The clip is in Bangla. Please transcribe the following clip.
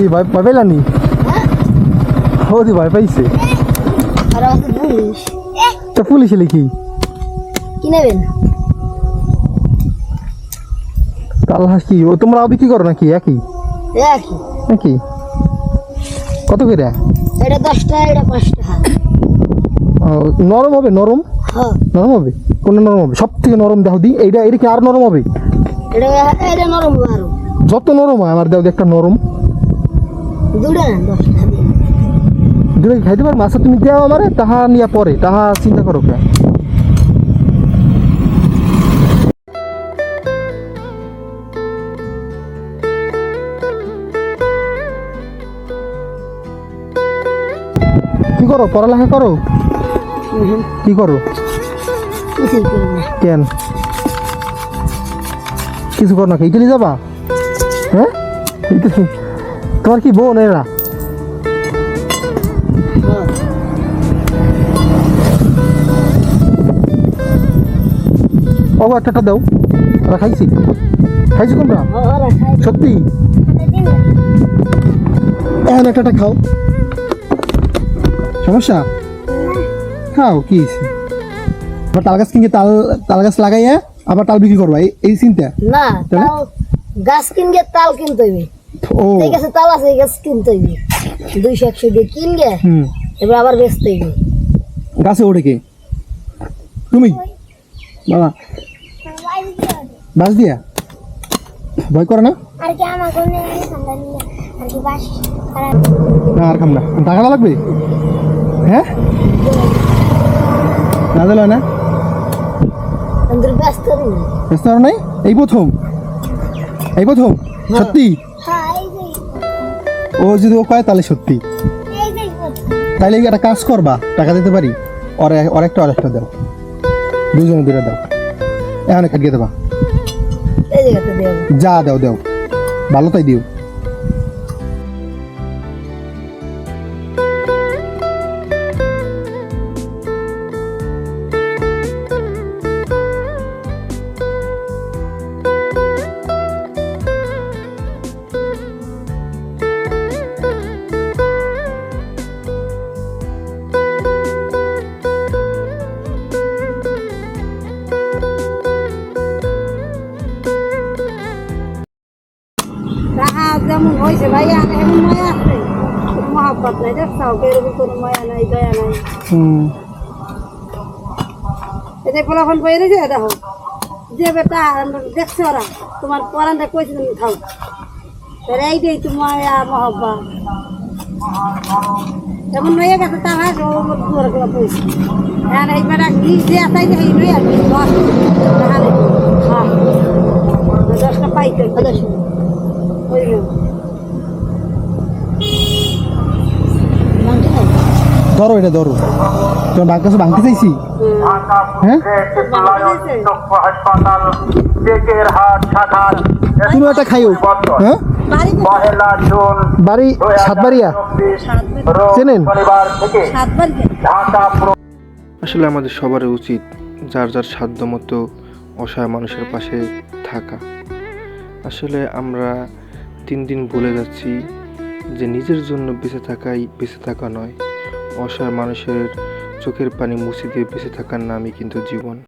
কি ভয় পাইলানি হ্যাঁ হৌদি ভয় পাইছে। আর আছে পুলিশ তা পুলিশ এলে কি? কি নেবেন হাঁস কি? ও তোমরা বিক্রি করো নাকি? একই? একই? নাকি কত করে? এটা দশটা এটা পাঁচটা নরম হবে নরম? হ্যাঁ নরম হবে? কোন নরম হবে? সব থেকে নরম দেখো দি এইটা এটা কি আর নরম হবে? এটা এটা নরম আরও। যত নরম হয় আমার দেও একটা নরম। দুটা খাইতে পারব আচ্ছা তুমি দেও আমারে তাহা নিয়ে পরে তাহা চিন্তা করো কে। কি করো পড়ালেখা করো? কি করো? কেন? কিছু কর না ইটালি যাবা? হ্যাঁ? তোমার কি বোন এরা? ও একটা দাও। ওরা খাইছি। খাইছো তোমরা? সত্যি? এখন একটা খাও। সমস্যা? খাও কি? আবার তাল গাছ কিনে তাল তাল গাছ লাগাইয়া আবার তাল বিক্রি করবা এই- চিন্তা? না? গাছ কিনগে তাল কিনতে ও। এই তাল আছে গাছ কিনতে হইবে দুইশো একশো দিয়ে কিনগে হুম। এবার আবার বেচতে হইবে গাছে ওঠে কে? তুমি? বাবা। বাস দিয়া? ভয় করে না? আর কি আমার কোনো আর কি বাস? না আর খাম না টাকা লাগবে? হ্যাঁ? না দিল না? ব্যস্ত নাই। এই প্রথম। এই প্রথম? সত্যি হ্যাঁ। এই যে ও যদি ও কয় তাহলে সত্যি। তাইলে একটা কাজ করবা টাকা দিতে পারি? ওর ওর একটা একটা দাও। দুজনে দুটো দাও। এখন কাটিয়ে দেব। যা দাও দাও। ভালো তাই দিও। যেমন হয়েছে ভাইয়া এমন মায়া আছে। মহাব্বত নাই দেখছাও এরকম কোনো মায়া নাই দয়া নাই। এতে ফলাফল পেয়ে রয়েছে দেখো। যে বেটা দেখছ ওরা তোমার পরানটা কইছে তুমি খাও। তাহলে এইটাই তো মায়া মহব্বা যেমন নয়ে গেছে তা হাস ও তোমারগুলো পয়সা হ্যাঁ এই বেটা কি যে আসাই যে এই নয়ে আসবে দশ টাকা নেই হ্যাঁ দশটা পাইতে দশ ওই ধরো, এটা ধরো। তোমার বাঘ কাছে ভাঙতে চাইছি? হ্যাঁ? তুমি একটা খাইও। হ্যাঁ? বাড়ি সাতবাড়িয়া? চেনেন? আসলে আমাদের সবারই উচিত যার যার সাধ্য মতো অসহায় মানুষের পাশে থাকা। আসলে আমরা দিন দিন ভুলে যাচ্ছি যে নিজের জন্য বেঁচে থাকাই বেঁচে থাকা নয়। অসহায় মানুষের চোখের পানি মুছে দিয়ে বেঁচে থাকার নামই কিন্তু জীবন।